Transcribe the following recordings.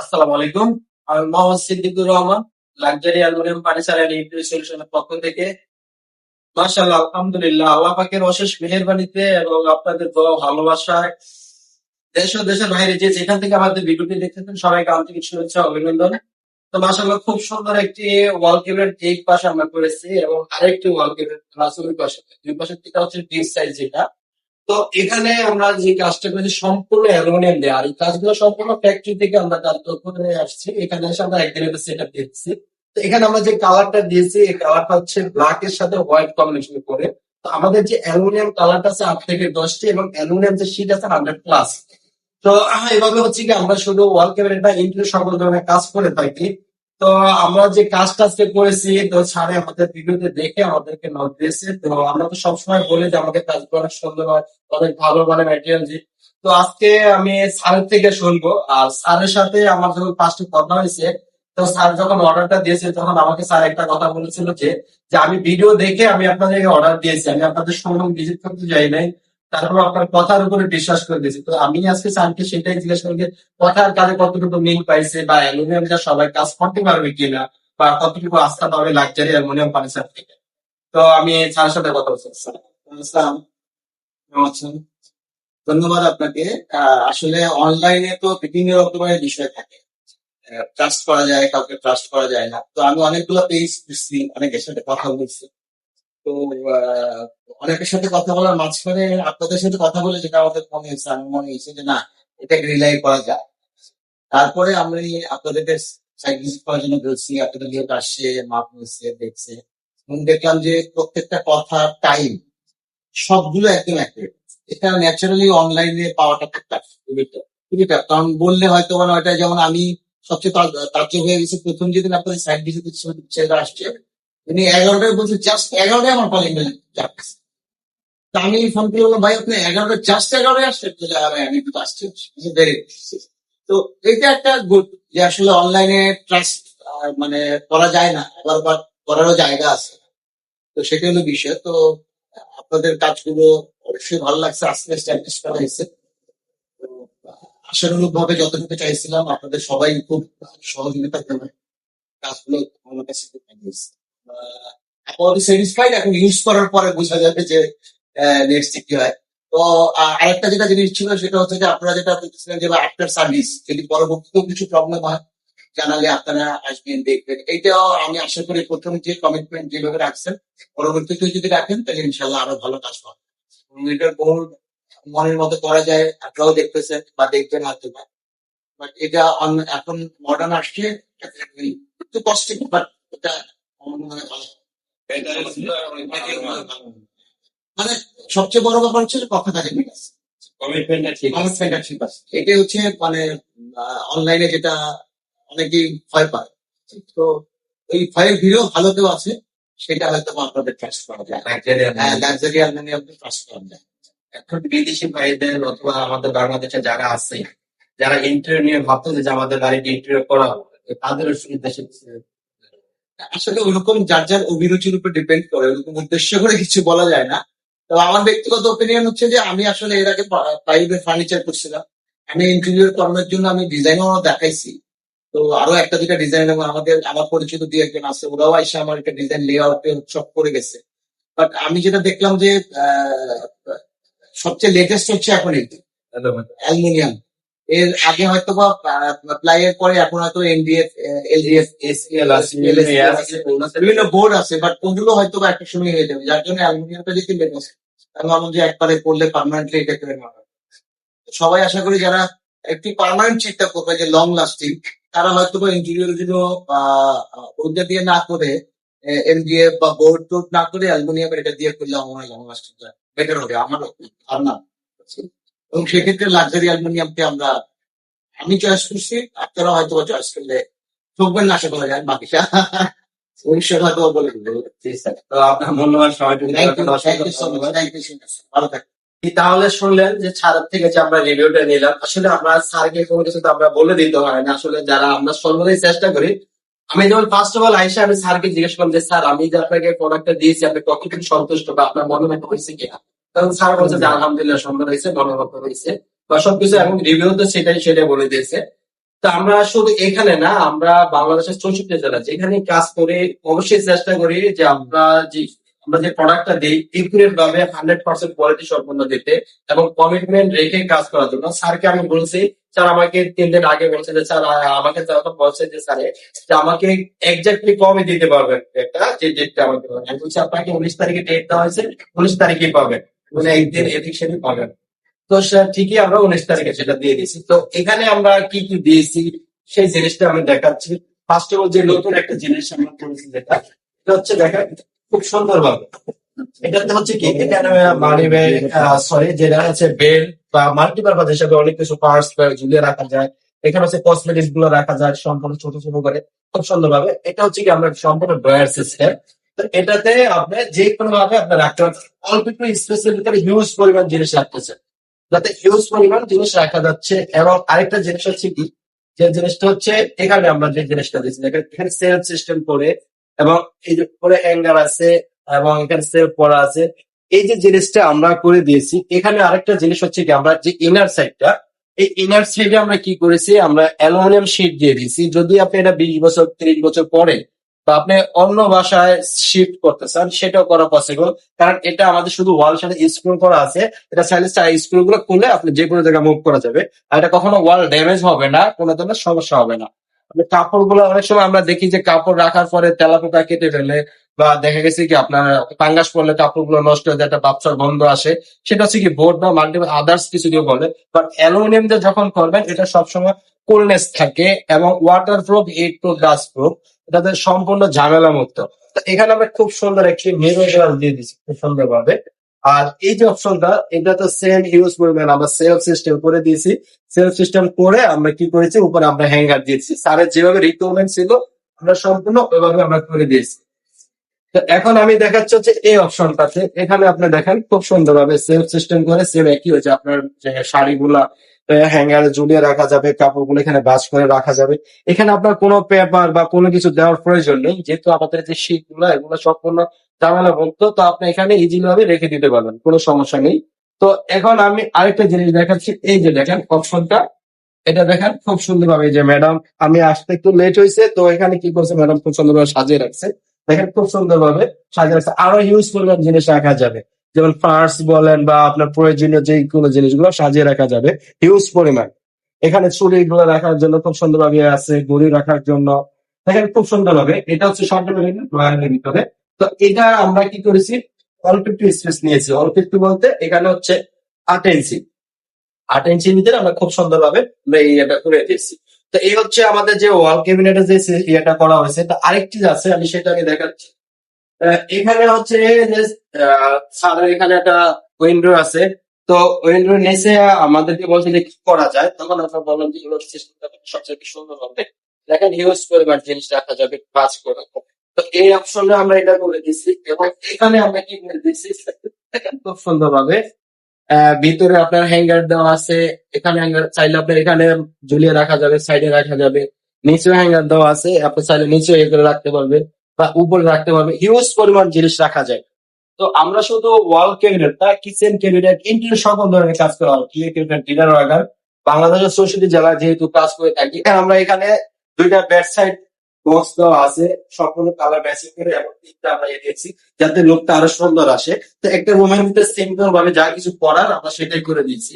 আসসালামু আলাইকুম। আমি Mohammad Siddiqur Rahman, luxury aluminium furniture and সলিউশনের পক্ষ থেকে। মাশাআল্লাহ, আলহামদুলিল্লাহ, আল্লাহ পাকের অশেষ মেহেরবানিতে এবং আপনাদের দোয়া ভালোবাসায় দেশ ও দেশের বাইরে যে যেখান থেকে আমাদের ভিডিওটি দেখতেছেন, সবাইকে আন্তরিক শুভেচ্ছা অভিনন্দন। তো মাশাআল্লাহ, খুব সুন্দর একটি ওয়াল কেবিনেট ঠিক পাশে আমরা করেছি এবং আরেকটি ওয়াল কেবিনেট রাসুলের পাশে। দুই পাশে যেটা হচ্ছে ডিপ সাইজ যেটা। তো এখানে আমরা যে কাজটা করেছি, সম্পূর্ণ অ্যালুমিনিয়াম দেওয়া আর এই কাজগুলো সম্পূর্ণ ফ্যাক্টরি থেকে আমরা কাজ করে আসছি। এখানে এসে আমরা একদিনের সেট আপ দিচ্ছি তো এখানে আমরা যে কালারটা দিয়েছি, এই কালারটা হচ্ছে ব্ল্যাক এর সাথে হোয়াইট কম্বিনেশন করে। তো আমাদের যে অ্যালুমিনিয়াম কালারটা আছে, আট থেকে দশটি এবং অ্যালুমিনিয়াম যে শীট আছে হান্ড্রেড প্লাস তো এভাবে হচ্ছে কি আমরা শুধু ওয়াল ক্যাবিনেট বা ইন্টারিয়র সকল ধরনের কাজ করে থাকি। তো আমরা যে কাজটা আজকে করেছি, তো স্যারে আমাদের ভিডিওতে দেখে আমাদেরকে নোট দিয়েছে। তো আমরা তো সবসময় বলি যে আমাদের কাজগুলো অনেক সুন্দর হয়, অনেক ভালো মানে ম্যাটেরিয়াল দিই তো আজকে আমি স্যারের থেকে শুনব। আর স্যারের সাথে আমার যখন ফার্স্টে কথা হয়েছে, তো স্যার যখন অর্ডারটা দিয়েছে, তখন আমাকে স্যার একটা কথা বলেছিল যে যে আমি ভিডিও দেখে আমি আপনাদেরকে অর্ডার দিয়েছি। আমি আপনাদের শোরুম ভিজিট করতে যাই নাই। তারপর আপনার কথার উপরে বিশ্বাস করে দিয়েছি। তো আমি আজকে স্যারকে সেটাই জিজ্ঞেস করি কথার কাজে কতটুকু মিল পাইছে বা অ্যালুমিনিয়াম যা সবাই কাজ করতে পারবে কিনা বা কতটুকু আস্থা পাবে লাক্সারি অ্যালুমিনিয়াম ফার্নিচার থেকে? তো আমি স্যারের সাথে কথা বলছি? ধন্যবাদ আপনাকে। আসলে অনলাইনে তো বিভিন্ন রকমের বিষয় থাকে। ট্রাস্ট করা যায়, কাউকে ট্রাস্ট করা যায় না। তো আমি অনেকগুলো পেজ অনেকের সাথে কথা বলছি। তো অনেকের সাথে কথা বলার মাঝখানে আপনাদের সাথে কথা বলে যেটা আমাদের মনে হয়েছে, আমি মনে হয়েছে যে না এটাকে রিলাই করা যায়। তারপরে আমি আপনাদেরকে সাইড ভিজিট করার জন্য বলছি আপনাদের নিয়ে আসছে, মাপ নিচ্ছে দেখছে। দেখলাম যে প্রত্যেকটা কথা টাইম সবগুলো একদম অ্যাকুরেট এটা ন্যাচারালি অনলাইনে পাওয়াটা খুব টাফ। কারণ বললে হয়তো মানে ওটা যেমন আমি সবচেয়ে তার- তাজ্জব হয়ে গেছে, প্রথম যেদিন আপনাদের সাইড ভিজিট ছেলেরা আসছে উনি এগারোটায় বলছে জাস্ট এগারোটায় আমার কলিং বেল আমি ফোন করে বললাম ভাই আপনি এগারোটা জাস্ট এগারোটায় আসছেন বলে, "হ্যাঁ আমি তো আসছি। তো এটা একটা গুড যে আসলে অনলাইনে ট্রাস্ট মানে করা যায় না। আবার আবার করারও জায়গা আছে। তো সেটা হলো বিষয়। তো আপনাদের কাজগুলো অবশ্যই ভালো লাগছে। আস্তে আস্তে অ্যাডজাস্ট করা হয়েছে। আশানুরূপ ভাবে যতটুকু চাইছিলাম আপনাদের সবাই খুব সহযোগিতা করবে কাজগুলো আমার কাছে খুব আপাতত স্যাটিসফাইড এখন ইউজ করার পরে বোঝা যাবে যে নেক্সট কি হয়। তো আরেকটা যেটা জিনিস ছিল সেটা হচ্ছে যে আপনারা যেটা বলতেছিলেন যে আফটার সার্ভিস যদি পরবর্তীতেও কিছু প্রবলেম হয়, জানালে আপনারা আসবেন, দেখবেন। এইটাও আমি আশা করি প্রথম যে কমিটমেন্ট যেভাবে রাখছেন পরবর্তীতে যদি রাখেন, তাহলে ইনশাল্লাহ আরও ভালো কাজ পাবেন। এটার বহু মনের মতো করা যায়, আপনারাও দেখতেছেন বা দেখবেন হয়তো বা। বাট এটা এখন মডার্ন আসছে একটু কষ্টে বাট এটা মনে হয় মানে সবচেয়ে বড় ব্যাপার হচ্ছে যে কথা কাজে মিল আছে? কমিটমেন্টটা ঠিক আছে। কমিটমেন্টটা ঠিক আছে। এটাই হচ্ছে মানে অনলাইনে যেটা অনেকেই ভয় পায়। তো এই ভয়ের ভিড়ও ভালো কেউ আছে সেটা হয়তো আপনাদের ট্রাস্ট করা যায়। লাক্সারি হ্যাঁ লাক্সারি আলমানি আপনি ট্রাস্ট করা যায় এখন বিদেশি ভাইদের অথবা আমাদের বাংলাদেশে যারা আছে যারা ইন্টারভিউ নিয়ে ভাবতেছে যে আমাদের বাড়িতে ইন্টারভিউ করা হবে তাদের উদ্দেশ্যে আসলে ওরকম যার যার অভিরুচির উপর ডিপেন্ড করে ওরকম উদ্দেশ্য করে কিছু বলা যায় না। তো আমার ব্যক্তিগত ওপিনিয়ন হচ্ছে যে আমি আসলে এর আগে প্রাইভেট ফার্নিচার করছিলাম। আমি ইন্টেরিয়র করানোর জন্য আমি ডিজাইনও দেখাইছি। তো আরও একটা দুটা ডিজাইন এবং আমাদের আমার পরিচিত দুই একজন আছে ওরাও এসে আমার একটা ডিজাইন লে আউটে সব করে গেছে। বাট আমি যেটা দেখলাম যে আহ, সবচেয়ে লেটেস্ট হচ্ছে এখন এই অ্যালুমিনিয়াম। এর আগে হয়তো বা প্লাই এর পরে এখন হয়তো এনডিএফ এলডিএফ বিভিন্ন বোর্ড আছে বাট ওগুলো হয়তো বা একটা সময় হয়ে যাবে যার জন্য অ্যালুমিনিয়ামটা যেতে লেটেস্ট আমি ভাবলাম যে একবারে করলে পার্মানেন্টলি এটা করে নেওয়া সবাই আশা করি যারা একটি পার্মানেন্ট চিন্তা করবে যে লং লাস্টিং তারা হয়তো বা ইন্টেরিয়র জন্য ওইটা দিয়ে না করে এমডিএফ বা বোর্ড টোড না করে অ্যালুমিনিয়াম এটা দিয়ে করলে আমার লং লাস্টিং বেটার হবে আমার ধারণা এবং সেক্ষেত্রে লাক্সারি অ্যালুমিনিয়ামকে আমরা আমি চয়েস করছি আপনারা হয়তো চয়েস করলে ঠকবেন না আশা করা যায় বাকিটা তাহলে শুনলেন যে ছাড়ের থেকে যে আমরা রিভিউটা নিলাম আসলে আমরা স্যারকে কোনো কিছু তো আমরা বলে দিতে হয় না আসলে যারা আমরা সর্বদাই চেষ্টা করি আমি যেমন ফার্স্ট অফ অল আইসা আমি স্যারকে জিজ্ঞেস করলাম যে স্যার আমি যে আপনাকে প্রোডাক্টটা দিয়েছি আপনি কতটুকু সন্তুষ্ট বা আপনার মনে হয়েছে কিনা? তখন স্যার বলছে যে আলহামদুলিল্লাহ সুন্দর হয়েছে গণগত হয়েছে বা সবকিছু এবং রিভিউ তো সেটাই সেটাই বলে দিয়েছে। তো আমরা শুধু এখানে না, আমরা বাংলাদেশের চৌষট্টি জেলা, যেখানে কাজ করে অবশ্যই চেষ্টা করি যে আমরা যে আমরা যে প্রোডাক্টটা দিই একুরেট ভাবে হান্ড্রেড পার্সেন্ট কোয়ালিটি সম্পন্ন দিতে এবং কমিটমেন্ট রেখে কাজ করার জন্য। স্যারকে আমি বলছি, স্যার আমাকে তিন দিন আগে বলছে যে, স্যার আমাকে যখন বলছে যে, স্যার আমাকে এক্স্যাক্টলি কবে দিতে পারবেন। একটা, যে ডেটটা আমাকে। আমি বলছি, আপনাকে উনিশ তারিখে ডেট দেওয়া হয়েছে, উনিশ তারিখে পাবেন। মানে একদিন এদিক সেদিক পাবেন তো ঠিকই আমরা উনিশ তারিখে সেটা দিয়ে দিয়েছি। তো এখানে আমরা কি কি দিয়েছি সেই জিনিসটা আমি দেখাচ্ছি। ফার্স্ট অফ অল যে নতুন একটা জিনিস আমরা করেছি যেটা, এটা হচ্ছে দেখা খুব সুন্দর ভাবে এটাতে হচ্ছে কি? এখানে মানি সরি যেটা হচ্ছে বেল বা মাল্টিপারপাস হিসেবে অনেক কিছু পার্টস ঝুলিয়ে রাখা যায়। এখানে হচ্ছে কসমেটিক্সগুলো রাখা যায় সম্পূর্ণ ছোট ছোট করে। খুব সুন্দর ভাবে এটা হচ্ছে কি আমরা সম্পূর্ণ ড্রয়ার সিস্টেম তো এটাতে আপনি যে কোনো ভাবে আপনি রাখতে অল্প একটু স্পেসের ভিতরে হিউজ পরিমাণ জিনিস রাখতেছেন যাতে হিউজ পরিমাণ জিনিস রাখা যাচ্ছে এবং আরেকটা জিনিস হচ্ছে কি, যে জিনিসটা হচ্ছে এখানে আমরা যে জিনিসটা দিচ্ছি এখানে- সেলফ সিস্টেম করে এবং এই যে উপরে হ্যাঙ্গার আছে এবং এখানে সেলফ করা আছে, এই যে জিনিসটা আমরা করে দিয়েছি, এখানে আরেকটা জিনিস হচ্ছে কি, আমরা যে ইনার সাইডটা এই ইনার সাইডে আমরা কি করেছি, আমরা অ্যালুমিনিয়াম শিট দিয়ে দিয়েছি। যদি আপনি এটা বিশ বছর, ত্রিশ বছর পরে বা আপনি অন্য ভাষায় শিফট করতে চান, সেটাও করা পসিবল কারণ এটা আমাদের শুধু ওয়াল সাথে স্ক্রু করা আছে। এটা চাইলে স্ক্রু গুলো খুলে আপনি যে কোনো জায়গায় মুভ করা যাবে। আর এটা কখনো ওয়াল ড্যামেজ হবে না, কোনো ধরনের সমস্যা হবে না। কাপড়গুলো অনেক সময় আমরা দেখি যে কাপড় রাখার পরে তেলাপোকা কেটে ফেলে, বা দেখা গেছে কি আপনার পাঙ্গাস পড়লে কাপড়গুলো নষ্ট হয়ে যায়, একটা বাচ্চার গন্ধ আসে। সেটা হচ্ছে কি বোর্ড বা মাল্টিপল আদার্স কিছু দিয়ে বলে বাট অ্যালুমিনিয়াম দিয়ে যখন করবেন, এটা সবসময় কুলনেস থাকে এবং waterproof heatproof dustproof এটাতে সম্পূর্ণ ঝামেলা মুক্ত। এখানে আমরা খুব সুন্দর একটি মিরর গ্লাস দিয়ে দিচ্ছি, খুব সুন্দর ভাবে আর এই যে অপশনটা, এটা তো সেম ইউজ করবেন, আমরা সেলফ সিস্টেম করে দিয়েছি। সেলফ সিস্টেম করে আমরা কি করেছি, উপরে আমরা হ্যাঙ্গার দিয়েছি। স্যারের যেভাবে রিকোয়ারমেন্ট ছিল, আমরা সম্পূর্ণ ওইভাবে আমরা করে দিয়েছি। তো এখন আমি দেখাচ্ছি হচ্ছে এই অপশনটাতে। এখানে আপনি দেখেন, খুব সুন্দরভাবে সেলফ সিস্টেম করে সেম একই হয়েছে আপনার যে শাড়িগুলা হ্যাঙ্গারে ঝুলিয়ে রাখা যাবে, কাপড়গুলো এখানে বাস করে রাখা যাবে। এখানে আপনার কোনো পেপার বা কোনো কিছু দেওয়ার প্রয়োজন নেই, যেহেতু আমাদের যে শীটগুলো এগুলো সম্পূর্ণ ঝামেলা মুক্ত তো আপনি এখানে ইজিলি ভাবে রেখে দিতে পারবেন, কোনো সমস্যা নেই। তো এখন আমি আরেকটা জিনিস দেখাচ্ছি, এই যে দেখেন অপশনটা এটা দেখেন খুব সুন্দরভাবে, এই যে ম্যাডাম আমি আসতে একটু লেট হয়েছে, তো এখানে কি করছে ম্যাডাম খুব সুন্দরভাবে সাজিয়ে রাখছে। দেখেন খুব সুন্দরভাবে সাজিয়ে রাখছে, আরও পরিমাণ জিনিস রাখা যাবে। যেমন পার্স বলেন বা আপনার প্রয়োজনীয় যে কোনো জিনিসগুলো সাজিয়ে রাখা যাবে হিউজ পরিমাণ। এখানে চুড়ি গুলো রাখার জন্য খুব সুন্দরভাবে আছে, ঘড়ি রাখার জন্য। দেখেন খুব সুন্দরভাবে, এটা হচ্ছে সম্পূর্ণ ভিতরে। তো এটা আমরা কি করেছি? অল্প একটু স্পেস নিয়েছি। অল্প একটু বলতে এখানে হচ্ছে আট ইঞ্চি। আট ইঞ্চির ভিতরে আমরা খুব সুন্দরভাবে এই ইয়েটা করে দিয়েছি। তো এই হচ্ছে আমাদের যে ওয়াল ক্যাবিনেটের যে ইয়েটা করা হয়েছে, তো আরেকটি আছে, আমি সেটা আমি দেখাচ্ছি। এখানে হচ্ছে যে স্যারের এখানে একটা উইন্ডো আছে। তো উইন্ডোর নিচে আমাদেরকে বলছে যে কি করা যায়? তখন আমরা বললাম যে এগুলো সিস্টেমটা সবচেয়ে সুন্দর হবে। দেখেন হিউজ পরিমাণ জিনিস রাখা যাবে, কাজ করা তো এই অপশনে আমরা এটা করে দিচ্ছি এবং এখানে আমরা কি করে দিচ্ছি? খুব সুন্দর ভাবে ভিতরে আপনার হ্যাঙ্গার দেওয়া আছে। এখানে হ্যাঙ্গার চাইলে আপনার এখানে ঝুলিয়ে রাখা যাবে সাইডে রাখা যাবে। নিচেও হ্যাঙ্গার দেওয়া আছে। আপনি চাইলে নিচেও এগুলো রাখতে পারবেন। বা উপরে রাখতে পারবেন হিউজ পরিমাণ জিনিস রাখা যায়। তো আমরা শুধু ওয়াল ক্যাবিনেট তা কিচেন ক্যাবিনেট ইন্টেরিয়র সকল ধরনের কাজ করা হয়। ডিনার ওয়াগার বাংলাদেশের চৌষট্টি জেলায় যেহেতু কাজ করে থাকি আমরা এখানে দুইটা বেড সাইড বক্স দেওয়া আছে। সম্পূর্ণ কালার ম্যাচিং করে এবং তিনটা আমরা দিয়েছি, যাতে লোকটা আরও সুন্দর আসে। তো একটা রুমের ভিতরে সিম্পল ভাবে যা কিছু করার আমরা সেটাই করে দিয়েছি।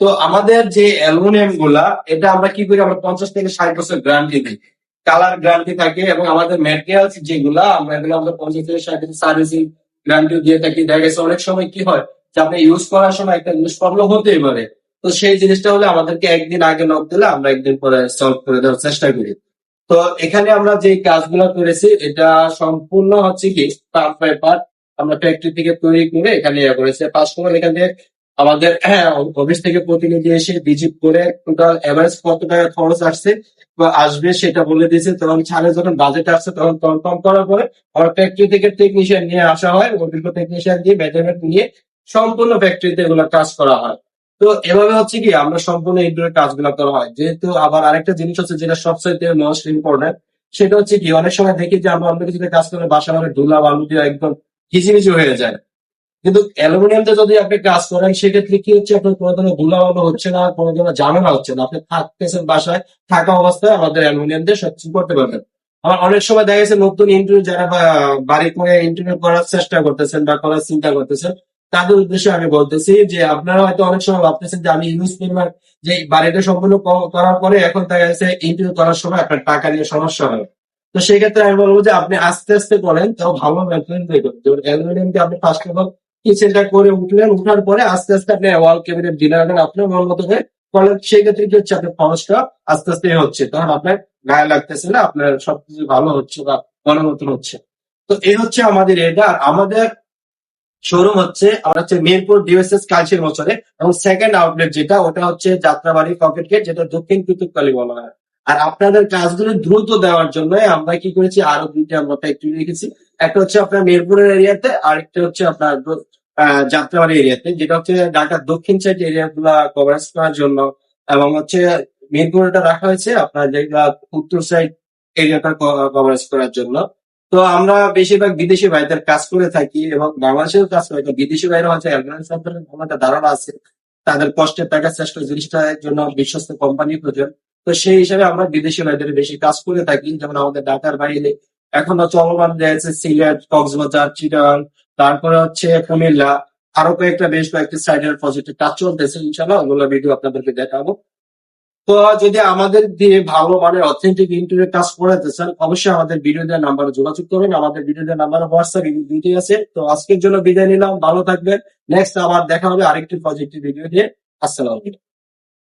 তো আমাদের যে অ্যালুমিনিয়ামগুলা এটা আমরা কি করি, আমরা পঞ্চাশ থেকে ষাট বছর গ্যারান্টি দিই। কালার গ্যারান্টি থাকে এবং আমাদের ম্যাটেরিয়ালস যেগুলা, আমরা এগুলো আমরা পঞ্চাশ থেকে ষাট সার্ভিসিং গ্যারান্টি দিয়ে থাকি। দেখা গেছে অনেক সময় কি হয় যে আপনি ইউজ করার সময় একটা জিনিস প্রবলেম হতেই পারে। তো সেই জিনিসটা হলে আমাদেরকে একদিন আগে নক দিলে আমরা একদিন পরে সলভ করে দেওয়ার চেষ্টা করি। তো এখানে আমরা যে কাজগুলো করেছি, এটা সম্পূর্ণ হচ্ছে কি পার্ট বাই পার্ট আমরা ফ্যাক্টরি থেকে তৈরি করে এখানে ইয়ে করেছি। পাঁচ সময় এখান থেকে আমাদের অফিস থেকে প্রতিনিধি এসে ভিজিট করে টোটাল এভারেজ কত টাকা খরচ আসছে আসবে সেটা বলে দিয়েছে, তখন ছাড়ে যখন বাজেট আসছে তখন কনফার্ম করার পরে ফ্যাক্টরি থেকে টেকনিশিয়ান নিয়ে আসা হয় অভিজ্ঞ টেকনিশিয়ান দিয়ে মেজারমেন্ট নিয়ে সম্পূর্ণ ফ্যাক্টরিতে এগুলো কাজ করা হয়। তো এভাবে হচ্ছে কি, আমরা সম্পূর্ণ ইনডোরের কাজগুলো করা হয়। যেহেতু আবার আরেকটা জিনিস হচ্ছে যেটা সবচেয়ে মোস্ট ইম্পর্টেন্ট সেটা হচ্ছে কি, অনেক সময় দেখি যে আমরা অন্য কিছুতে কাজ করে বাসা মানে ধুলা বালু দিয়ে একদম কিচিমিচি হয়ে যায়। কিন্তু অ্যালুমিনিয়ামতে যদি আপনি কাজ করেন, সেক্ষেত্রে কি হচ্ছে? আপনার কোনো ধরনের ধুলাবালো হচ্ছে না কোনো ধরনের ঝামেলা হচ্ছে না। আপনি থাকতেছেন বাসায়, থাকা অবস্থায় আমাদের অ্যালুমিনিয়াম দিয়ে সবকিছু করতে পারবেন। আমার অনেক সময় দেখা গেছে নতুন ইন্টারভিউ যারা বাড়ি করে ইন্টারভিউ করার চেষ্টা করতেছেন বা করার চিন্তা করতেছেন, তাদের উদ্দেশ্যে আমি বলতেছি যে আপনারা হয়তো অনেক সময় ভাবতেছেন যে আমি ইউজ নির্মাণ যে বাড়িটা সম্পূর্ণ করার পরে এখন দেখা গেছে ইন্টারভিউ করার সময় আপনার টাকা নিয়ে সমস্যা হবে তো সেই ক্ষেত্রে আমি বলব যে আপনি আস্তে আস্তে করেন, তাও ভালো ম্যাটেরিয়াল দিয়ে করতে যেমন অ্যালুমিনিয়াম দিয়ে আপনি ফার্স্ট অফ অল কিচেনটা করে উঠলেন, উঠার পরে আস্তে আস্তে আপনি ওয়াল ক্যাবিনেট দিলে রাখেন আপনার মন মতো করে করলেন সেই ক্ষেত্রে কি হচ্ছে, আপনার খরচটা আস্তে আস্তে হচ্ছে। তখন আপনার গায়ে লাগতেছে না, আপনার সবকিছু ভালো হচ্ছে বা মনের মতন হচ্ছে। তো এই হচ্ছে আমাদের এটা আমাদের শোরুম হচ্ছে, আমরা হচ্ছে মিরপুর ডিএসএস কালচির বছরে, এবং সেকেন্ড আউটলেট যেটা, ওটা হচ্ছে যাত্রাবাড়ি পকেট গেট যেটা দক্ষিণ কুতুবকালী বলা হয়। আর আপনাদের কাজগুলো দ্রুত দেওয়ার জন্য আমরা কি করেছি, আরও দুইটা আমরা ফ্যাক্টরি রেখেছি। একটা হচ্ছে আপনার মিরপুরের এরিয়াতে আর একটা হচ্ছে আপনার যাত্রাবাড়ি এরিয়াতে যেটা হচ্ছে ঢাকার দক্ষিণ সাইড এরিয়া গুলা কভারেজ করার জন্য। এবং হচ্ছে মিরপুরটা রাখা হয়েছে, আপনার যেগুলা উত্তর সাইড এরিয়াটা কভারেজ করার জন্য। তো আমরা বেশিরভাগ বিদেশি ভাইদের কাজ করে থাকি এবং বাংলাদেশেও কাজ করে বিদেশি ভাইরা হচ্ছে একটা ধারণা আছে। তাদের কষ্টের টাকা শ্রেষ্ঠ জিনিসটার জন্য বিশ্বস্ত কোম্পানি প্রয়োজন। তো সেই হিসাবে আমরা বিদেশি ভাইদের বেশি কাজ করে থাকি। যেমন আমাদের ঢাকার বাইরে এখনও চলমান রয়েছে সিলেট কক্সবাজার চিটাং তারপরে হচ্ছে কুমিল্লা, আরও কয়েকটা বেশ কয়েকটি সাইডের প্রজেক্টের কাজ চলতেছে ইনশাল্লাহ ওগুলো ভিডিও আপনাদেরকে দেখাবো। তো যদি আমাদের দিয়ে ভালো মানের অথেন্টিক ইন্টারনেট কাজ করাতে চান, অবশ্যই আমাদের দেওয়ার নাম্বারে যোগাযোগ করবেন আমাদের ভিডিও দেওয়ার নাম্বার হোয়াটসঅ্যাপ দুইটাই আছে। তো আজকের জন্য বিদায় নিলাম। ভালো থাকবেন। নেক্সট আবার দেখা হবে আরেকটি প্রজেক্টের ভিডিও দিয়ে আসসালামু